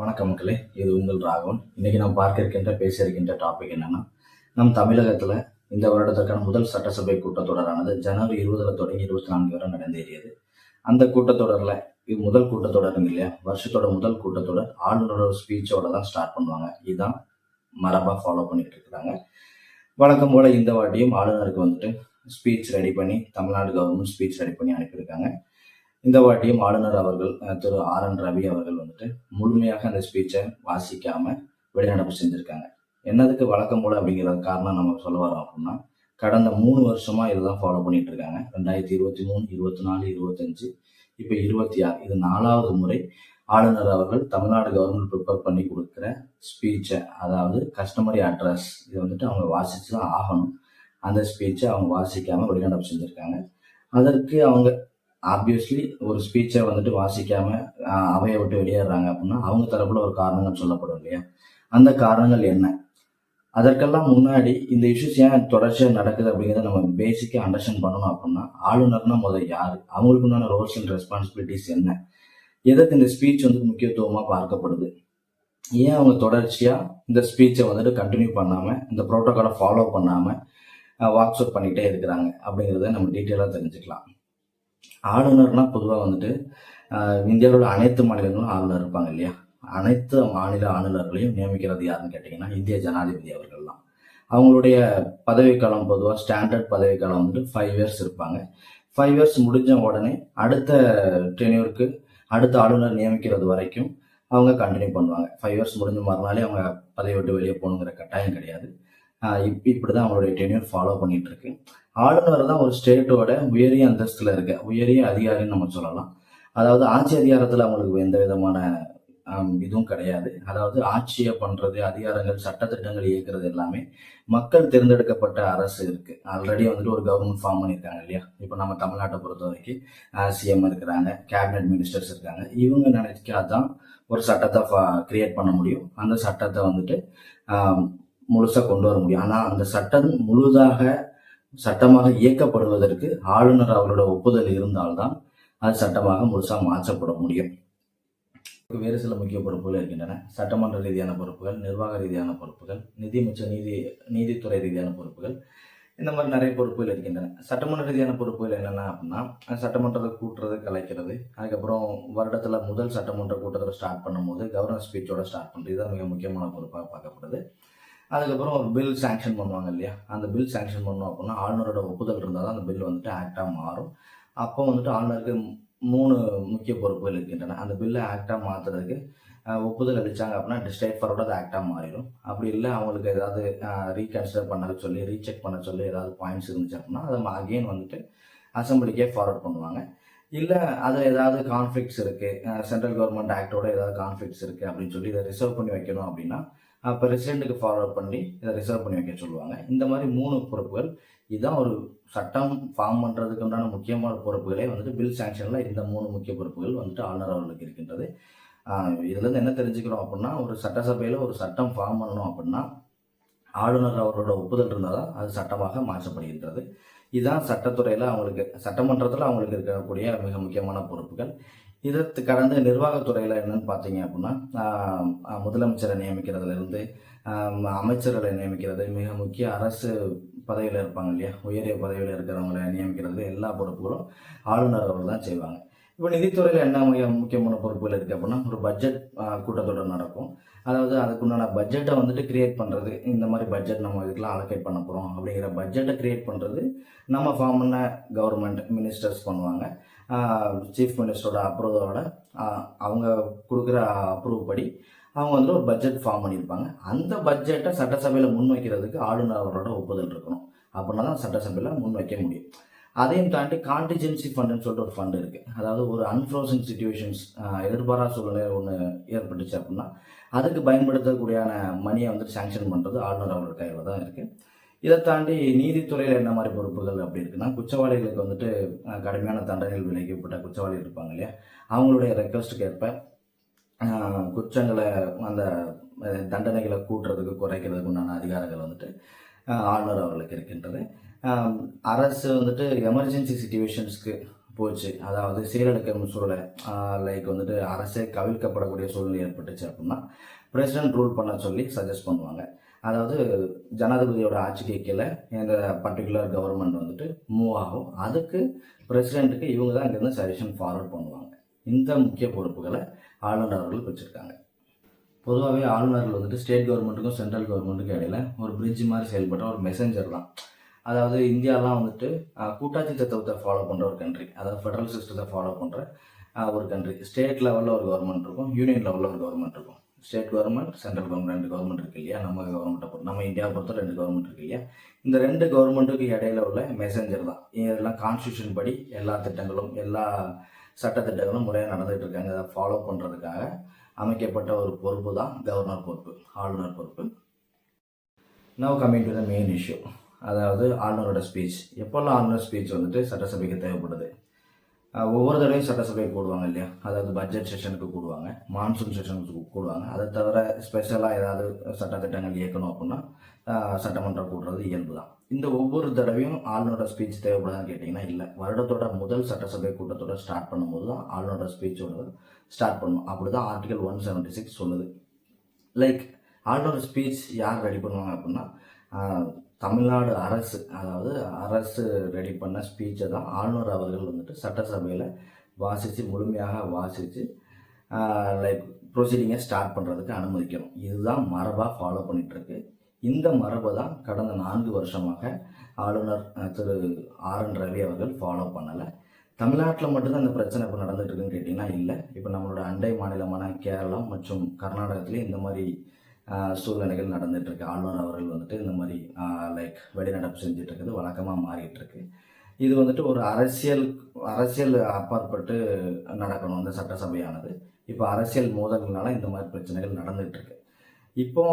வணக்கம் மக்களே. இது உங்கள் ராகவன். இன்னைக்கு நாம் பார்க்க இருக்கின்ற பேச இருக்கின்ற டாபிக் என்னன்னா நம் தமிழகத்துல இந்த வருடத்திற்கான முதல் சட்டசபை கூட்டத்தொடரானது ஜனவரி இருபதுல தொடங்கி இருபத்தி நான்கு வரை நடந்தேறியது. அந்த கூட்டத்தொடர்ல இது முதல் கூட்டத்தொடருங்க இல்லையா? வருஷத்தோட முதல் கூட்டத்தொடர் ஆளுநரோட ஸ்பீச்சோட தான் ஸ்டார்ட் பண்ணுவாங்க. இதுதான் மரபா ஃபாலோ பண்ணிட்டு இருக்கிறாங்க வழக்கம் போல இந்த வாட்டியும் ஆளுநருக்கு வந்துட்டு ஸ்பீச் ரெடி பண்ணி தமிழ்நாடு கவர்மெண்ட் ஸ்பீச் ரெடி பண்ணி அனுப்பியிருக்காங்க. இந்த வாட்டியும் ஆளுநர் அவர்கள் திரு ஆர் என் ரவி அவர்கள் வந்துட்டு முழுமையாக அந்த ஸ்பீச்சை வாசிக்காம வெளிநடப்பு செஞ்சுருக்காங்க. என்னதுக்கு வழக்கம் போல அப்படிங்கிற காரணம் நம்ம சொல்ல வரோம் அப்படின்னா கடந்த மூணு வருஷமா இதுதான் ஃபாலோ பண்ணிட்டு இருக்காங்க. ரெண்டாயிரத்தி இருபத்தி மூணு இருபத்தி நாலு இருபத்தஞ்சு இப்போ இருபத்தி ஆறு. இது நாலாவது முறை ஆளுநர் அவர்கள் தமிழ்நாடு கவர்மெண்ட் ப்ரிப்பேர் பண்ணி கொடுக்குற ஸ்பீச்சை அதாவது கஸ்டமரி அட்ரஸ் இது வந்துட்டு அவங்க வாசிச்சு தான் ஆகணும். அந்த ஸ்பீச்சை அவங்க வாசிக்காம வெளிநடப்பு செஞ்சுருக்காங்க. அதற்கு அவங்க ஆப்வியஸ்லி ஒரு ஸ்பீச்சை வந்துட்டு வாசிக்காம அவையை விட்டு வெளியேறாங்க அப்படின்னா அவங்க தரப்புல ஒரு காரணங்கள் சொல்லப்படும் இல்லையா? அந்த காரணங்கள் என்ன? அதற்கெல்லாம் முன்னாடி இந்த இஷ்யூஸ் ஏன் தொடர்ச்சியாக நடக்குது அப்படிங்கிறத நம்ம பேசிக்காக அண்டர்ஸ்டாண்ட் பண்ணணும் அப்படின்னா ஆளுநர்னா முதல் யார்? அவங்களுக்கு உண்டான ரோல்ஸ் அண்ட் ரெஸ்பான்சிபிலிட்டிஸ் என்ன? எதற்கு இந்த ஸ்பீச் வந்து முக்கியத்துவமாக பார்க்கப்படுது? ஏன் அவங்க தொடர்ச்சியாக இந்த ஸ்பீச்சை வந்துட்டு கண்டினியூ பண்ணாமல் இந்த ப்ரோட்டோக்காலை ஃபாலோ பண்ணாமல் வாக்ஸ் அவுட் பண்ணிகிட்டே இருக்கிறாங்க அப்படிங்கிறத நம்ம டீட்டெயிலாக தெரிஞ்சுக்கலாம். ஆளுநர்னால் பொதுவாக வந்துட்டு இந்தியாவில் உள்ள அனைத்து மாநிலங்களும் ஆளுநர் இருப்பாங்க இல்லையா? அனைத்து மாநில ஆளுநர்களையும் நியமிக்கிறது யாருன்னு கேட்டிங்கன்னா இந்திய ஜனாதிபதி அவர்கள் தான் அவங்களுடைய பதவிக்காலம் பொதுவாக ஸ்டாண்டர்ட் பதவிக்காலம் வந்துட்டு ஃபைவ் இயர்ஸ் இருப்பாங்க. ஃபைவ் இயர்ஸ் முடிஞ்ச உடனே அடுத்த டென்யூருக்கு அடுத்த ஆளுநர் நியமிக்கிறது வரைக்கும் அவங்க கண்டினியூ பண்ணுவாங்க. ஃபைவ் இயர்ஸ் முடிஞ்ச மறுநாளே அவங்க பதவி விட்டு வெளியே போகணுங்கிற கட்டாயம் கிடையாது. இப்போ இப்படி தான் அவங்களுடைய டென்யூர் ஃபாலோ பண்ணிட்டு இருக்கு ஆளுநர் தான் ஒரு ஸ்டேட்டோட உயரிய அந்தஸ்துல இருக்க உயரிய அதிகாரின்னு நம்ம சொல்லலாம். அதாவது ஆட்சி அதிகாரத்தில் அவங்களுக்கு எந்த விதமான இதுவும் கிடையாது. அதாவது ஆட்சியை பண்றது அதிகாரங்கள் சட்டத்திட்டங்கள் இயக்குறது எல்லாமே மக்கள் தேர்ந்தெடுக்கப்பட்ட அரசு இருக்கு. ஆல்ரெடி வந்துட்டு ஒரு கவர்மெண்ட் ஃபார்ம் பண்ணியிருக்காங்க இல்லையா? இப்போ நம்ம தமிழ்நாட்டை பொறுத்த வரைக்கும் சிஎம் இருக்கிறாங்க கேபினெட் மினிஸ்டர்ஸ் இருக்காங்க. இவங்க நினைக்காதான் ஒரு சட்டத்தை கிரியேட் பண்ண முடியும். அந்த சட்டத்தை வந்துட்டு முழுசாக கொண்டு வர முடியும். ஆனால் அந்த சட்டம் முழுதாக சட்டமாக இயக்கப்படுவதற்கு ஆளுநர் அவரோட ஒப்புதல் இருந்தால்தான் அது சட்டமாக முழுசாக மாற்றப்பட முடியும். வேறு சில முக்கிய பொறுப்புகள் இருக்கின்றன. சட்டமன்ற ரீதியான பொறுப்புகள் நிர்வாக ரீதியான பொறுப்புகள் நிதி மிச்ச நீதி நீதித்துறை ரீதியான பொறுப்புகள் இந்த மாதிரி நிறைய பொறுப்புகள் இருக்கின்றன. சட்டமன்ற ரீதியான பொறுப்புகள் என்னென்ன அப்படின்னா சட்டமன்றத்தை கூட்டுறது கலைக்கிறது. அதுக்கப்புறம் வருடத்தில் முதல் சட்டமன்ற கூட்டத்தில் ஸ்டார்ட் பண்ணும்போது கவர்னர் ஸ்பீச்சோட ஸ்டார்ட் பண்ணுறது இதுதான் மிக முக்கியமான பொறுப்பாக பார்க்கப்படுது. அதுக்கப்புறம் ஒரு பில் சாங்ஷன் பண்ணுவாங்க இல்லையா? அந்த பில் சாங்ஷன் பண்ணோம் அப்படின்னா ஆளுநரோட ஒப்புதல் இருந்தால் தான் அந்த பில் வந்துட்டு ஆக்டாக மாறும். அப்போ வந்துட்டு ஆளுநருக்கு மூணு முக்கிய பொறுப்புகள் இருக்கின்றன. அந்த பில்லை ஆக்டாக மாற்றுறதுக்கு ஒப்புதல் அளித்தாங்க அப்படின்னா ஸ்ட்ரைட் ஃபார்வர்டாக அது ஆக்டாக மாறிடும். அப்படி இல்லை அவங்களுக்கு ஏதாவது ரீகன்சிடர் பண்ண சொல்லி ரீசெக் பண்ண சொல்லி ஏதாவது பாயிண்ட்ஸ் இருந்துச்சு அப்படின்னா அதை அகெயின் வந்துட்டு அசம்பிளிக்கே ஃபார்வர்ட் பண்ணுவாங்க. இல்லை அதில் ஏதாவது கான்ஃப்ளிக்ஸ் இருக்குது சென்ட்ரல் கவர்மெண்ட் ஆக்டோட ஏதாவது கான்ஃப்ளிக்ஸ் இருக்குது அப்படின்னு சொல்லி இதை ரிசர்வ் பண்ணி வைக்கணும் அப்படின்னா அப்போ பிரசிடென்ட்டுக்கு ஃபார்வர்ட் பண்ணி இதை ரிசர்வ் பண்ணி வைக்க சொல்லுவாங்க. இந்த மாதிரி மூணு பொறுப்புகள் இதுதான் ஒரு சட்டம் ஃபார்ம் பண்ணுறதுக்கு உண்டான முக்கியமான பொறுப்புகளே வந்துட்டு பில் சாங்ஷனில் இந்த மூணு முக்கிய பொறுப்புகள் வந்துட்டு ஆளுநர் அவர்களுக்கு இருக்கின்றது. இதுலேருந்து என்ன தெரிஞ்சுக்கிறோம் அப்படின்னா ஒரு சட்டசபையில் ஒரு சட்டம் ஃபார்ம் பண்ணணும் அப்படின்னா ஆளுநர் அவரோட ஒப்புதல் இருந்தால் தான் அது சட்டமாக மாற்றப்படுகின்றது. இதுதான் சட்டத்துறையில் அவங்களுக்கு சட்டமன்றத்தில் அவங்களுக்கு இருக்கக்கூடிய மிக முக்கியமான பொறுப்புகள். இதற்கு கடந்த நிர்வாகத்துறையில் என்னன்னு பார்த்தீங்க அப்படின்னா முதலமைச்சரை நியமிக்கிறதுலேருந்து அமைச்சர்களை நியமிக்கிறது மிக முக்கிய அரசு பதவியில் இருப்பாங்க இல்லையா? உயரிய பதவியில் இருக்கிறவங்களை நியமிக்கிறது எல்லா பொறுப்புகளும் ஆளுநர் அவர்கள் தான் செய்வாங்க. இப்போ நிதித்துறையில் என்ன மிக முக்கியமான பொறுப்புகள் இருக்குது அப்படின்னா ஒரு பட்ஜெட் கூட்டத்தொடர் நடக்கும். அதாவது அதுக்குண்டான பட்ஜெட்டை வந்துட்டு கிரியேட் பண்ணுறது இந்த மாதிரி பட்ஜெட் நம்ம இதுக்கெலாம் அலோகேட் பண்ண போகிறோம் அப்படிங்கிற பட்ஜெட்டை கிரியேட் பண்ணுறது நம்ம ஃபார்ம் பண்ண கவர்மெண்ட் மினிஸ்டர்ஸ் பண்ணுவாங்க. சீஃப் மினிஸ்டரோட அப்ரூவலோட அவங்க கொடுக்குற அப்ரூவ் படி அவங்க வந்து ஒரு பட்ஜெட் ஃபார்ம் பண்ணியிருப்பாங்க. அந்த பட்ஜெட்டை சட்டசபையில் முன்வைக்கிறதுக்கு ஆளுநர் அவரோட ஒப்புதல் இருக்கணும். அப்படின்னா தான் சட்டசபையில் முன்வைக்க முடியும். அதையும் தாண்டி கான்டிஜென்சி ஃபண்டுன்னு சொல்லிட்டு ஒரு ஃபண்டு இருக்குது அதாவது ஒரு அன்ஃப்ரோசன் சுச்சுவேஷன்ஸ் எதிர்பாரா சூழ்நிலை ஒன்று ஏற்பட்டுச்சு அப்படின்னா அதுக்கு பயன்படுத்தக்கூடியான மணியை வந்துட்டு சேங்ஷன் பண்ணுறது ஆளுநர் அவர்கள் கையில் தான் இருக்குது இதை தாண்டி நீதித்துறையில் என்ன மாதிரி பொறுப்புகள் அப்படி இருக்குன்னா குற்றவாளிகளுக்கு வந்துட்டு கடுமையான தண்டனைகள் விளைவிக்கப்பட்ட குற்றவாளிகள் இருப்பாங்க இல்லையா? அவங்களுடைய ரெக்வஸ்ட்டுக்கு ஏற்ப குற்றங்களை அந்த தண்டனைகளை கூட்டுறதுக்கு குறைக்கிறதுக்கு உண்டான அதிகாரங்கள் வந்துட்டு ஆளுநர் அவர்களுக்கு இருக்கின்றது. அரசு வந்துட்டு எமர்ஜென்சி சுச்சுவேஷன்ஸ்க்கு போச்சு. அதாவது சீரழிக்கும் சூழலை லைக் வந்துட்டு அரசே கவிழ்க்கப்படக்கூடிய சூழ்நிலை ஏற்பட்டுச்சு அப்படின்னா பிரசிடென்ட் ரூல் பண்ண சொல்லி சஜஸ்ட் பண்ணுவாங்க. அதாவது ஜனாதிபதியோட ஆட்சிக்கு கீழே இந்த பர்டிகுலர் கவர்மெண்ட் வந்துட்டு மூவ் ஆகும். அதுக்கு பிரசிடென்ட்டுக்கு இவங்க தான் இங்கேருந்து சஜஷன் ஃபார்வர்ட் பண்ணுவாங்க. இந்த முக்கிய பொறுப்புகளை ஆளுநர் அவர்கள் வச்சுருக்காங்க. பொதுவாகவே ஆளுநர்கள் வந்துட்டு ஸ்டேட் கவர்மெண்ட்டுக்கும் சென்ட்ரல் கவர்மெண்ட்டுக்கும் இடையில ஒரு பிரிட்ஜ் மாதிரி செயல்பட்ட ஒரு மெசஞ்சர் தான். அதாவது இந்தியாலாம் வந்துட்டு கூட்டாட்சி தத்துவத்தை ஃபாலோ பண்ணுற ஒரு கண்ட்ரி அதாவது ஃபெடரல் சிஸ்டத்தை ஃபாலோ பண்ணுற ஒரு கண்ட்ரி ஸ்டேட் லெவலில் ஒரு கவர்மெண்ட் இருக்கும் யூனியன் லெவலில் ஒரு கவர்மெண்ட் இருக்கும். ஸ்டேட் கவர்மெண்ட் சென்ட்ரல் கவர்மெண்ட் ரெண்டு கவர்மெண்ட் இருக்கு இல்லையா? நம்ம கவர்மெண்ட்டை பொறுத்து நம்ம இந்தியாவை பொறுத்த ரெண்டு கவர்மெண்ட் இருக்கு இல்லையா? இந்த ரெண்டு கவர்மெண்ட்டுக்கு இடையில உள்ள மெசஞ்சர் தான். இதெல்லாம் கான்ஸ்டியூஷன் படி எல்லா திட்டங்களும் எல்லா சட்டத்திட்டங்களும் முறையாக நடந்துகிட்டு இருக்காங்க. அதை ஃபாலோ பண்ணுறதுக்காக அமைக்கப்பட்ட ஒரு பொறுப்பு தான் கவர்னர் பொறுப்பு ஆளுநர் பொறுப்பு. Now coming to the main issue அதாவது ஆளுநரோட ஸ்பீச் எப்போல்லாம் ஆளுநர் ஸ்பீச் வந்துட்டு சட்டசபைக்கு தேவைப்படுது? ஒவ்வொரு தடவையும் சட்டசபை கூடுவாங்க இல்லையா? அதாவது பட்ஜெட் செஷனுக்கு கூடுவாங்க மான்சூன் செஷனுக்கு கூடுவாங்க அதை தவிர ஸ்பெஷலாக ஏதாவது சட்டத்திட்டங்கள் இயக்கணும் அப்படின்னா சட்டமன்றம் கூடுறது இயல்பு தான். இந்த ஒவ்வொரு தடவையும் ஆளுநரோட ஸ்பீச் தேவைப்படுதான்னு கேட்டிங்கன்னா இல்லை. வருடத்தோட முதல் சட்டசபை கூட்டத்தோட ஸ்டார்ட் பண்ணும்போது தான் ஆளுநரோட ஸ்பீச்சோட ஸ்டார்ட் பண்ணும். அப்படி தான் ஆர்டிகல் ஒன் செவன்ட்டி சிக்ஸ் சொல்லுது. லைக் ஆளுநர் ஸ்பீச் யார் ரெடி பண்ணுவாங்க அப்படின்னா தமிழ்நாடு அரசு அதாவது அரசு ரெடி பண்ண ஸ்பீச்சை தான் ஆளுநர் அவர்கள் வந்துட்டு சட்டசபையில் வாசித்து முழுமையாக வாசித்து லைக் ப்ரொசீடிங்கை ஸ்டார்ட் பண்ணுறதுக்கு அனுமதிக்கணும். இதுதான் மரபாக ஃபாலோ பண்ணிகிட்ருக்கு இந்த மரபை தான் கடந்த நான்கு வருஷமாக ஆளுநர் திரு ஆர் என் ரவி அவர்கள் ஃபாலோ பண்ணலை. தமிழ்நாட்டில் மட்டும்தான் இந்த பிரச்சனை இப்போ நடந்துட்டு இருக்குன்னு கேட்டிங்கன்னா இல்லை. இப்போ நம்மளோட அண்டை மாநிலமான கேரளம் மற்றும் கர்நாடகத்துலேயும் இந்த மாதிரி சூழ்நிலைகள் நடந்துகிட்ருக்கு ஆளுநர் அவர்கள் வந்துட்டு இந்த மாதிரி லைக் வெளிநடப்பு செஞ்சிட்ருக்குது இருக்குது வழக்கமாக மாறிட்டுருக்கு. இது வந்துட்டு ஒரு அரசியல் அரசியல் அப்பாற்பட்டு நடக்கணும். இந்த சட்டசபையானது. இப்போ அரசியல் மோதல்களால் இந்த மாதிரி பிரச்சனைகள் நடந்துகிட்ருக்கு இப்போ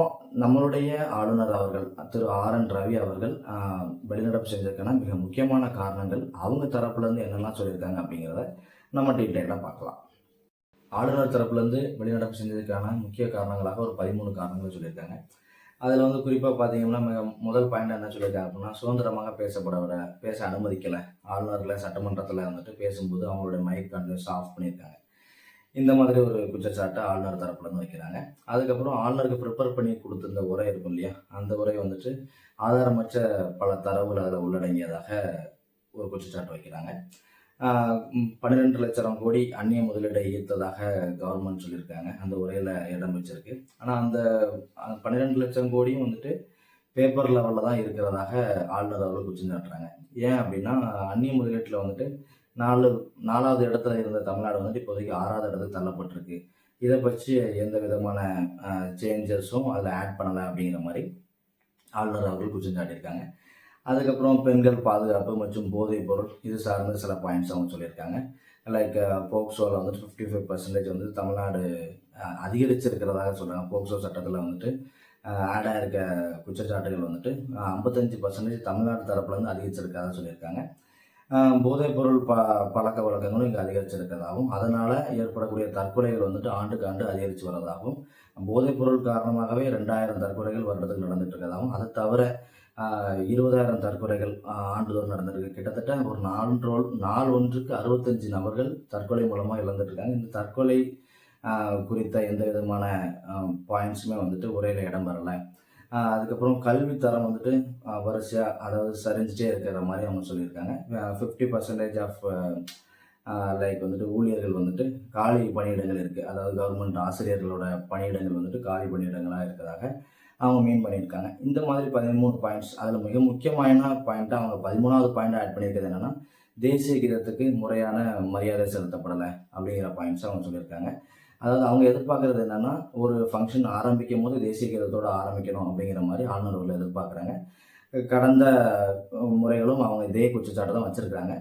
நம்மளுடைய ஆளுநர் அவர்கள் திரு ஆர் என் ரவி அவர்கள் வெளிநடப்பு செஞ்சதுக்கான மிக முக்கியமான காரணங்கள் அவங்க தரப்புலேருந்து என்னெல்லாம் சொல்லியிருக்காங்க அப்படிங்கிறத நம்ம டீட்டெயிலாக பார்க்கலாம். ஆளுநர் தரப்புலேருந்து வெளிநடப்பு செஞ்சதுக்கான முக்கிய காரணங்களாக ஒரு பதிமூணு காரணங்கள் சொல்லியிருக்காங்க. அதில் வந்து குறிப்பாக பார்த்தீங்கன்னா முதல் பாயிண்ட் என்ன சொல்லியிருக்காங்க அப்படின்னா சுதந்திரமாக பேசப்பட விட பேச அனுமதிக்கலை. ஆளுநர்களை சட்டமன்றத்தில் வந்துட்டு பேசும்போது அவங்களுடைய மைக் கண்டினியூஸ் ஆஃப் பண்ணியிருக்காங்க. இந்த மாதிரி ஒரு குற்றச்சாட்டை ஆளுநர் தரப்புலேருந்து வைக்கிறாங்க. அதுக்கப்புறம் ஆளுநருக்கு ப்ரிப்பேர் பண்ணி கொடுத்துருந்த உரை இருக்கும் இல்லையா அந்த உரை வந்துட்டு ஆதாரமற்ற பல தரவுகள் அதில் உள்ளடங்கியதாக ஒரு குற்றச்சாட்டு வைக்கிறாங்க. பன்னிரெண்டு லட்சம் கோடி அந்நிய முதலீடை ஈர்த்ததாக கவர்மெண்ட் சொல்லியிருக்காங்க. அந்த உரையில் இடம் வச்சிருக்கு. ஆனால் அந்த பன்னிரெண்டு லட்சம் கோடியும் வந்துட்டு பேப்பர் லெவலில் தான் இருக்கிறதாக ஆளுநர் அவர்கள் குற்றம் சாட்டுறாங்க. ஏன் அப்படின்னா அந்நிய முதலீட்டில் வந்துட்டு நாலு நாலாவது இடத்துல இருந்த தமிழ்நாடு வந்துட்டு இப்போதைக்கு ஆறாவது இடத்துக்கு தள்ளப்பட்டிருக்கு. இதை பற்றி எந்த விதமான சேஞ்சஸும் அதில் ஆட் பண்ணலை அப்படிங்கிற மாதிரி ஆளுநர் அவர்கள் குற்றம் சாட்டியிருக்காங்க. அதுக்கப்புறம் பெண்கள் பாதுகாப்பு மற்றும் போதைப் பொருள் இது சார்ந்த சில பாயிண்ட்ஸ் அவங்க சொல்லியிருக்காங்க. லைக் uh, போக்சோவில் வந்துட்டு ஃபிஃப்டி ஃபைவ் பர்சன்டேஜ் வந்து தமிழ்நாடு அதிகரிச்சிருக்கிறதாக சொல்கிறாங்க போக்சோ சட்டத்தில் வந்துட்டு ஆடாக இருக்க குற்றச்சாட்டுகள் வந்துட்டு ஐம்பத்தஞ்சு பர்சன்டேஜ் தமிழ்நாடு தரப்புலேருந்து அதிகரிச்சிருக்கிறதா சொல்லியிருக்காங்க. போதைப்பொருள் போதைப் பொருள் ப பழக்க வழக்கங்களும் இங்கே அதிகரிச்சிருக்கிறதாகவும் அதனால் ஏற்படக்கூடிய தற்கொலைகள் வந்துட்டு ஆண்டுக்கு ஆண்டு அதிகரித்து வரதாகவும் போதைப் பொருள் காரணமாகவே ரெண்டாயிரம் தற்கொலைகள் வருடத்துக்கு நடந்துட்டு இருக்கிறதாகவும் அதை தவிர இருபதாயிரம் தற்கொலைகள் ஆண்டுதோறும் நடந்திருக்கு. கிட்டத்தட்ட ஒரு நாலு நாள் ஒன்றுக்கு அறுபத்தஞ்சு நபர்கள் தற்கொலை மூலமாக இழந்துட்டு இருக்காங்க இந்த தற்கொலை குறித்த எந்த விதமான பாயிண்ட்ஸுமே வந்துட்டு உரையில் இடம் வரலை அதுக்கப்புறம் கல்வி தரம் வந்துட்டு வரிசையாக அதாவது சரிஞ்சிட்டே இருக்கிற மாதிரி அவங்க சொல்லியிருக்காங்க. ஃபிஃப்டி பர்சன்டேஜ் ஆஃப் லைக் வந்துட்டு ஊழியர்கள் வந்துட்டு காலி பணியிடங்கள் இருக்குது அதாவது கவர்மெண்ட் ஆசிரியர்களோட பணியிடங்கள் வந்துட்டு காலி பணியிடங்களாக இருக்கிறதாக அவங்க மீன் பண்ணியிருக்காங்க. இந்த மாதிரி பதிமூணு பாயிண்ட்ஸ் அதில் மிக முக்கியமான பாயிண்ட்டாக அவங்க பதிமூணாவது பாயிண்ட் ஆட் பண்ணியிருக்கிறது என்னென்னா தேசிய கீதத்துக்கு முறையான மரியாதை செலுத்தப்படலை அப்படிங்கிற பாயிண்ட்ஸ் அவங்க சொல்லியிருக்காங்க. அதாவது அவங்க எதிர்பார்க்கறது என்னென்னா ஒரு ஃபங்க்ஷன் ஆரம்பிக்கும் போது தேசிய கீதத்தோடு ஆரம்பிக்கணும் அப்படிங்கிற மாதிரி ஆளுநர்கள் எதிர்பார்க்குறாங்க. கடந்த முறைகளும் அவங்க இதே குற்றச்சாட்டு தான் வச்சுருக்காங்க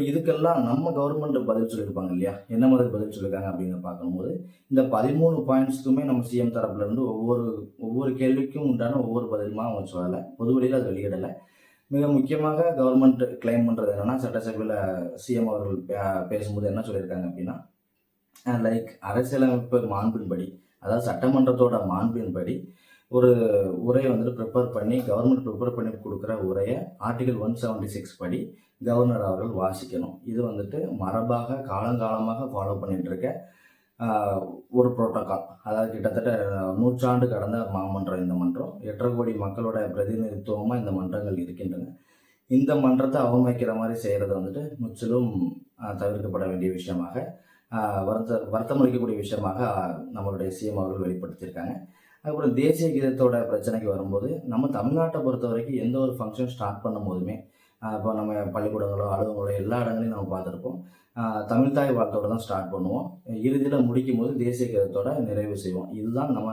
இப்போ இதுக்கெல்லாம் நம்ம கவர்மெண்ட் பதில் சொல்லியிருப்பாங்க இல்லையா? என்ன மாதிரி பதில் சொல்லியிருக்காங்க அப்படின்னு பார்க்கும்போது இந்த பதிமூணு பாயிண்ட்ஸ்க்குமே நம்ம சிஎம் தரப்புலேருந்து ஒவ்வொரு ஒவ்வொரு கேள்விக்கும் உண்டான ஒவ்வொரு பதிலுமா அவங்க சொல்லலை. பொதுவெளியில் அது வெளியிடலை. மிக முக்கியமாக கவர்மெண்ட் கிளைம் பண்ணுறது என்னென்னா சட்டசபையில் சிஎம் அவர்கள் பேசும்போது என்ன சொல்லியிருக்காங்க அப்படின்னா லைக் அரசியலமைப்பு மாண்பின்படி அதாவது சட்டமன்றத்தோட மாண்பின்படி ஒரு உரையை வந்துட்டு ப்ரிப்பேர் பண்ணி கவர்மெண்ட் ப்ரிப்பேர் பண்ணி கொடுக்குற உரையை ஆர்டிகல் ஒன் செவன்ட்டி சிக்ஸ் படி கவர்னர் அவர்கள் வாசிக்கணும். இது வந்துட்டு மரபாக காலங்காலமாக ஃபாலோ பண்ணிட்டு இருக்க ஒரு புரோட்டோக்கால் அதாவது கிட்டத்தட்ட நூற்றாண்டு கடந்த மாமன்றம் இந்த மன்றம். எட்டரை கோடி மக்களோட பிரதிநிதித்துவமாக இந்த மன்றங்கள் இருக்கின்றன. இந்த மன்றத்தை அவமதிக்கிற மாதிரி செய்கிறது வந்துட்டு முற்றிலும் தவிர்க்கப்பட வேண்டிய விஷயமாக வருத்த வருத்த வருத்தமளிக்கக்கூடிய விஷயமாக நம்மளுடைய சிஎம் அவர்கள் வெளிப்படுத்தியிருக்காங்க. அதுக்கப்புறம் தேசிய கீதத்தோட பிரச்சனைக்கு வரும்போது நம்ம தமிழ்நாட்டை பொறுத்த வரைக்கும் எந்த ஒரு ஃபங்க்ஷன் ஸ்டார்ட் பண்ணும் போதுமே இப்போ நம்ம பள்ளிக்கூடங்களோ அலுவலங்களோ எல்லா இடங்களையும் நம்ம பார்த்துருப்போம். தமிழ்தாய் தமிழ் தாய் வாழ்த்தோட தான் ஸ்டார்ட் பண்ணுவோம். இறுதியில் முடிக்கும் போது தேசிய கீதத்தோட நிறைவு செய்வோம். இதுதான் நம்ம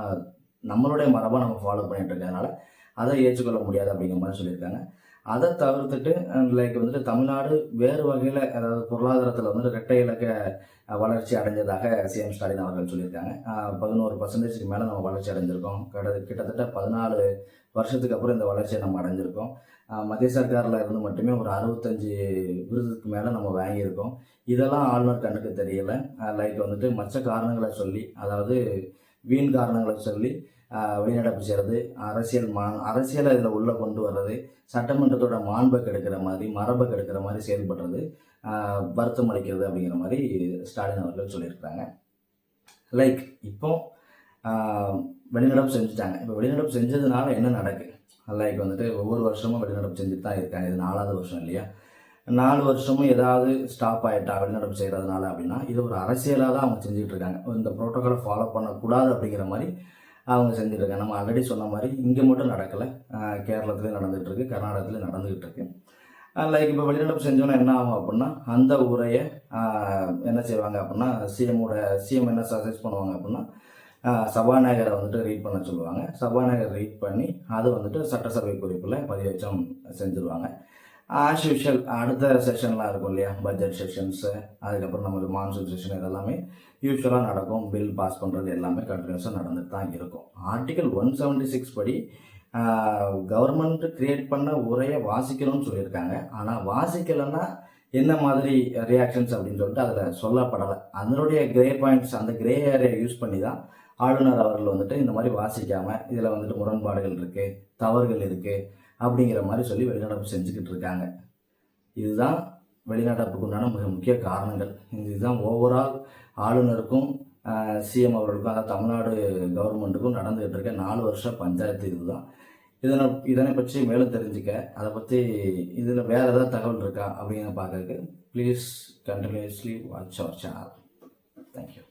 நம்மளுடைய மரபாக நம்ம ஃபாலோ பண்ணிட்டு இருக்கிறதுனால அதை ஏற்றுக்கொள்ள முடியாது அப்படிங்கிற மாதிரி சொல்லியிருக்காங்க. அதை தவிர்த்துட்டு லைக் வந்துட்டு தமிழ்நாடு வேறு வகையில் அதாவது பொருளாதாரத்தில் வந்து ரெட்டை இலக்க வளர்ச்சி அடைஞ்சதாக சிஎம் ஸ்டாலின் அவர்கள் சொல்லியிருக்காங்க. பதினோரு பர்சன்டேஜ்க்கு மேலே நம்ம வளர்ச்சி அடைஞ்சிருக்கோம். கிட்ட கிட்டத்தட்ட பதினாலு வருஷத்துக்கு அப்புறம் இந்த வளர்ச்சியை நம்ம அடைஞ்சிருக்கோம். மத்திய சர்க்காரில் இருந்து மட்டுமே ஒரு அறுபத்தஞ்சு விருதுக்கு மேலே நம்ம வாங்கியிருக்கோம். இதெல்லாம் ஆளுநர் கண்ணுக்கு தெரியலை. லைக் வந்துட்டு மற்ற காரணங்களை சொல்லி அதாவது வீண் காரணங்களை சொல்லி வெளிநடப்பு செய்கிறது அரசியல் மா அரசியலை இதில் உள்ளே கொண்டு வர்றது சட்டமன்றத்தோட மாண்பை கெடுக்கிற மாதிரி மரபை கெடுக்கிற மாதிரி செயல்படுறது வருத்தம் அளிக்கிறது அப்படிங்கிற மாதிரி ஸ்டாலின் அவர்கள் சொல்லியிருக்காங்க லைக் இப்போ வெளிநடப்பு செஞ்சுட்டாங்க. இப்போ வெளிநடப்பு செஞ்சதுனால என்ன நடக்கு? லைக் வந்துட்டு ஒவ்வொரு வருஷமும் வெளிநடப்பு செஞ்சுட்டு தான் இருக்காங்க. இது நாலாவது வருஷம் இல்லையா? நாலு வருஷமும் ஏதாவது ஸ்டாப் ஆகிட்டா வெளிநடப்பு செய்கிறதுனால அப்படின்னா இது ஒரு அரசியலாக தான் அவங்க செஞ்சுட்டு இருக்காங்க. இந்த ப்ரோட்டோக்காலை ஃபாலோ பண்ணக்கூடாது அப்படிங்கிற மாதிரி அவங்க செஞ்சுட்டு இருக்காங்க நம்ம ஆல்ரெடி சொன்ன மாதிரி இங்கே மட்டும் நடக்கலை. கேரளத்துலேயும் நடந்துகிட்ருக்கு கர்நாடகத்துலேயும் நடந்துகிட்ருக்கு லைக் இப்போ வெளிநடப்பு செஞ்சோன்னா என்ன ஆகும் அப்படின்னா அந்த ஊரையை என்ன செய்வாங்க அப்படின்னா சிஎம்மோட சிஎம் என்ன சஜஸ்ட் பண்ணுவாங்க அப்படின்னா சபாநாயகரை வந்துட்டு ரீட் பண்ண சொல்லுவாங்க. சபாநாயகர் ரீட் பண்ணி அது வந்துட்டு சட்டசபை குறிப்பில் பதிவேற்றம் செஞ்சுருவாங்க. ஆஸ் யூஷுவல் அடுத்த செஷன்லாம் இருக்கும் இல்லையா? பட்ஜெட் செஷன்ஸு அதுக்கப்புறம் நமக்கு மான்சூன் செஷன் இதெல்லாமே யூஸ்வலாக நடக்கும். பில் பாஸ் பண்ணுறது எல்லாமே கண்டினியூஸாக நடந்துட்டு தான் இருக்கும். ஆர்டிகல் ஒன் செவன்ட்டி சிக்ஸ் படி கவர்மெண்ட் கிரியேட் பண்ண உரையை வாசிக்கணும்னு சொல்லியிருக்காங்க. ஆனால் வாசிக்கலைன்னா என்ன மாதிரி ரியாக்ஷன்ஸ் அப்படின்னு சொல்லிட்டு அதில் சொல்லப்படலை. அதனுடைய கிரே பாயிண்ட்ஸ் அந்த கிரே ஏரியா யூஸ் பண்ணி தான் ஆளுநர் அவர்கள் வந்துட்டு இந்த மாதிரி வாசிக்காமல் இதில் வந்துட்டு முரண்பாடுகள் இருக்குது தவறுகள் இருக்குது அப்படிங்கிற மாதிரி சொல்லி வெளிநடப்பு செஞ்சுக்கிட்டு இருக்காங்க. இதுதான் வெளிநடப்புக்கு உண்டான மிக முக்கிய காரணங்கள். இதுதான் ஓவரால் ஆளுநருக்கும் சிஎம் அவர்களுக்கும் அதாவது தமிழ்நாடு கவர்மெண்ட்டுக்கும் நடந்துகிட்டு இருக்க நாலு வருஷம் பஞ்சாயத்து இதுதான். இதனை இதனை பற்றி மேலும் தெரிஞ்சுக்க அதை பற்றி இதில் வேறு ஏதாவது தகவல் இருக்கா அப்படிங்கிற பார்க்கறதுக்கு please continuously watch our channel thank you